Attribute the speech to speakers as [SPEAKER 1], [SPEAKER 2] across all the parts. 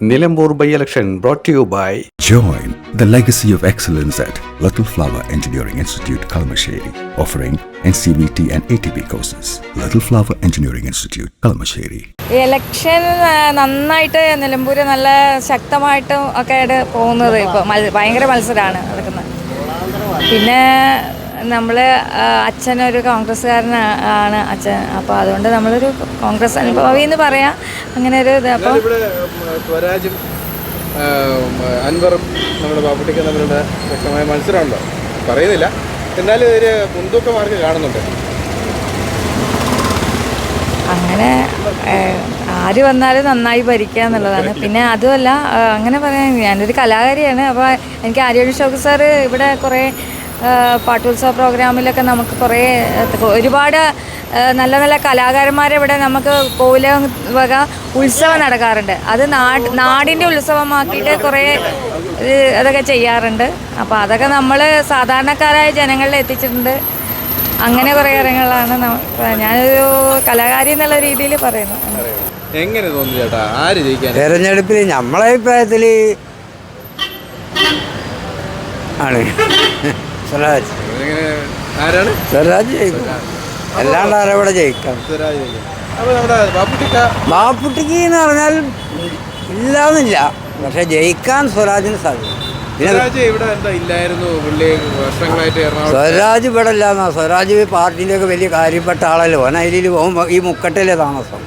[SPEAKER 1] Nilambur by election brought to you by
[SPEAKER 2] Join the legacy of excellence at Little Flower Engineering Institute, Kalamasheri, offering NCVT and ATP courses. Little Flower Engineering Institute, Kalamasheri.
[SPEAKER 3] Election ആ, നന്നായിട്ട് നിലമ്പൂര് നല്ല ശക്തമായിട്ടും ഒക്കെ ആയിട്ട് പോകുന്നത് ഇപ്പോൾ ഭയങ്കര മത്സരമാണ് നടക്കുന്നത് പിന്നെ നമ്മൾ അച്ഛനൊരു കോൺഗ്രസ്സുകാരനാണ് അച്ഛൻ. അപ്പോൾ അതുകൊണ്ട് നമ്മളൊരു കോൺഗ്രസ് അനുഭവി എന്ന് പറയാം. അങ്ങനെ ഒരു ഇത്. അപ്പോൾ
[SPEAKER 4] സ്വരാജും അൻവറും നമ്മുടെ ബാപ്പുട്ടിക്കും തമ്മിലുള്ള വ്യക്തമായ മത്സരമുണ്ടോ? പറയുന്നില്ല. എന്നാലും ഒരു മുൻതൂക്ക മാർക്ക് കാണുന്നുണ്ട്.
[SPEAKER 3] അങ്ങനെ ആര് വന്നാലും നന്നായി ഭരിക്കുക എന്നുള്ളതാണ്. പിന്നെ അതുമല്ല അങ്ങനെ പറയാൻ ഞാനൊരു കലാകാരിയാണ്. അപ്പോൾ എനിക്ക് ആര്യ ഷോക്ക് സാറ് ഇവിടെ കുറേ പാട്ടുത്സവ പ്രോഗ്രാമിലൊക്കെ നമുക്ക് കുറേ ഒരുപാട് നല്ല നല്ല കലാകാരന്മാരെ ഇവിടെ നമുക്ക് കോവില വക ഉത്സവം നടക്കാറുണ്ട്. അത് നാട് നാടിന്റെ ഉത്സവമാക്കിയിട്ട് കുറേ അതൊക്കെ ചെയ്യാറുണ്ട്. അപ്പോൾ അതൊക്കെ നമ്മൾ സാധാരണക്കാരായ ജനങ്ങളിൽ എത്തിച്ചിട്ടുണ്ട്. അങ്ങനെ കുറേ കാര്യങ്ങളാണ് ഞാനൊരു കലാകാരി എന്നുള്ള രീതിയിൽ പറയുന്നു.
[SPEAKER 4] എങ്ങനെ തോന്നുന്നു ചേട്ടാ? ആര് ജയിക്കാൻ?
[SPEAKER 5] തെരഞ്ഞെടുപ്പിൽ നമ്മളെ അഭിപ്രായത്തിൽ ആണ്. സ്വരാജ്.
[SPEAKER 4] ആരാണ്?
[SPEAKER 5] സ്വരാജ് ജയിക്കും. അല്ലാണ്ട് ആരവിടെ ജയിക്കാം? മാപ്പുട്ടിക്ക് എന്ന് പറഞ്ഞാൽ ഇല്ലാന്നില്ല. പക്ഷെ ജയിക്കാൻ സ്വരാജിന് സാധിക്കും.
[SPEAKER 4] സ്വരാജ് ഇവിടെ
[SPEAKER 5] ഇല്ലാന്നാ സ്വരാജ് പാർട്ടിന്റെ വലിയ കാര്യപ്പെട്ട ആളല്ലോ. ഓൻ അതിൽ ഈ മുക്കട്ടിലെ താമസം.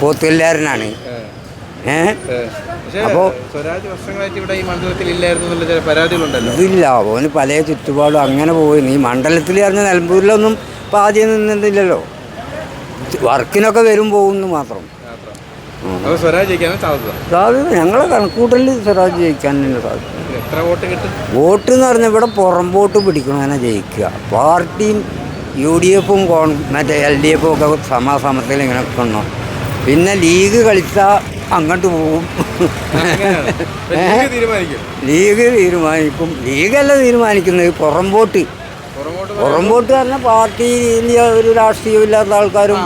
[SPEAKER 5] പോത്തുല്ലാരനാണ്. അപ്പോ-
[SPEAKER 4] സ്വരാജ് വർഷങ്ങളായിട്ട് ഇവിടെ ഈ മണ്ഡലത്തിൽ ഇല്ലായിരുന്നു പരാതികളുണ്ടല്ലോ.
[SPEAKER 5] ഇതില്ല ഓന് പല ചുറ്റുപാടും അങ്ങനെ പോയി. ഈ മണ്ഡലത്തിൽ പറഞ്ഞ നിലമ്പൂരിലൊന്നും ഇപ്പം ആദ്യം നിന്നിട്ടില്ലല്ലോ. വർക്കിനൊക്കെ വരും പോകുന്നു മാത്രം.
[SPEAKER 4] സ്വരാജ് സാധ്യത?
[SPEAKER 5] ഞങ്ങളെ കണക്കൂട്ടലിൽ സ്വരാജ് ജയിക്കാൻ തന്നെ സാധ്യത
[SPEAKER 4] എത്ര വോട്ട് കിട്ടും?
[SPEAKER 5] വോട്ട് എന്ന് പറഞ്ഞാൽ ഇവിടെ പുറം വോട്ട് പിടിക്കണമെന്നെ ജയിക്കുക. പാർട്ടിയും യു ഡി എഫും കോൺ മറ്റേ എൽ ഡി എഫും ഒക്കെ സമാസമത്തിൽ ഇങ്ങനെ കൊണ്ടു പിന്നെ ലീഗ് കളിച്ചാൽ അങ്ങോട്ട് പോകും
[SPEAKER 4] ലീഗ് തീരുമാനിക്കും.
[SPEAKER 5] ലീഗ് തീരുമാനിക്കും. ലീഗല്ല തീരുമാനിക്കുന്നത്. പുറംപോട്ട് പുറംപോട്ട് പറഞ്ഞ പാർട്ടിയിൽ ഒരു രാഷ്ട്രീയം ഇല്ലാത്ത ആൾക്കാരും.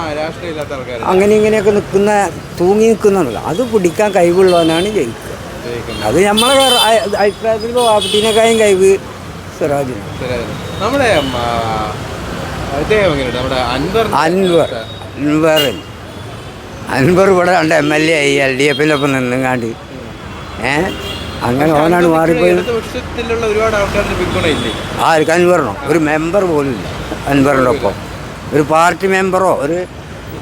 [SPEAKER 5] അങ്ങനെ ഇങ്ങനെയൊക്കെ നിൽക്കുന്ന തൂങ്ങി നിൽക്കുന്നുണ്ടല്ലോ അത് പിടിക്കാൻ കഴിവുള്ളവനാണ് ജയിക്കുക. അത് നമ്മളെ അഭിപ്രായത്തിൽ പാപ്പിട്ടിനേക്കാളും കഴിവ്
[SPEAKER 4] എങ്ങനെയുണ്ട്? നമ്മുടെ അൻവർ.
[SPEAKER 5] അൻവർ അൻവർ ഇവിടെ രണ്ട് എം എൽ എ ആയി എൽ ഡി എഫിന്റെ ഒപ്പം നിന്നുങ്ങാണ്ട് ഏ? അങ്ങനെ ഓനാണ് മാറിപ്പോയി.
[SPEAKER 4] ആ
[SPEAKER 5] ഒരു അൻവറിനോ? ഒരു മെമ്പർ പോലും ഇല്ല അൻവറിന്റെ ഒപ്പം. ഒരു പാർട്ടി മെമ്പറോ ഒരു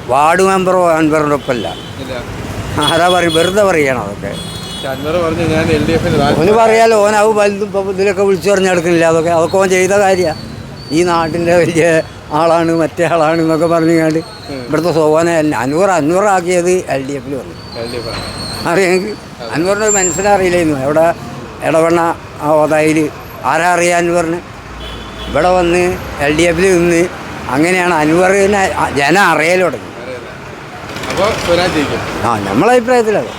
[SPEAKER 5] വാർഡ് മെമ്പറോ അൻവറിന്റെ ഒപ്പം ഇല്ല.
[SPEAKER 4] ഇല്ല
[SPEAKER 5] അതാ പറയും വെറുതെ പറയണം അതൊക്കെ?
[SPEAKER 4] ഒന്ന്
[SPEAKER 5] ഓന് പറയാലോ ഓൻ വലുതും ഇതിലൊക്കെ വിളിച്ചു പറഞ്ഞെടുക്കുന്നില്ല അതൊക്കെ അതൊക്കെ ഓൻ ചെയ്ത കാര്യമാണ് ഈ നാട്ടിന്റെ വലിയ ആളാണ് മറ്റേ ആളാണ് എന്നൊക്കെ പറഞ്ഞുകൊണ്ട് ഇവിടുത്തെ സോനെ അൻവർ അൻവറാക്കിയത് എൽ ഡി എഫിൽ വന്നു അറിയാമെങ്കിൽ അൻവറിന്റെ മനസ്സിലറിയില്ലായിരുന്നു എവിടെ ഇടവണ്ണ ആ ഓതായിൽ ആരാ അറിയാം അൻവറിന് ഇവിടെ വന്ന് എൽ ഡി എഫിൽ നിന്ന് അങ്ങനെയാണ് അൻവറിനെ ജനം അറിയൽ തുടങ്ങി. ആ നമ്മളെ അഭിപ്രായത്തിലത്.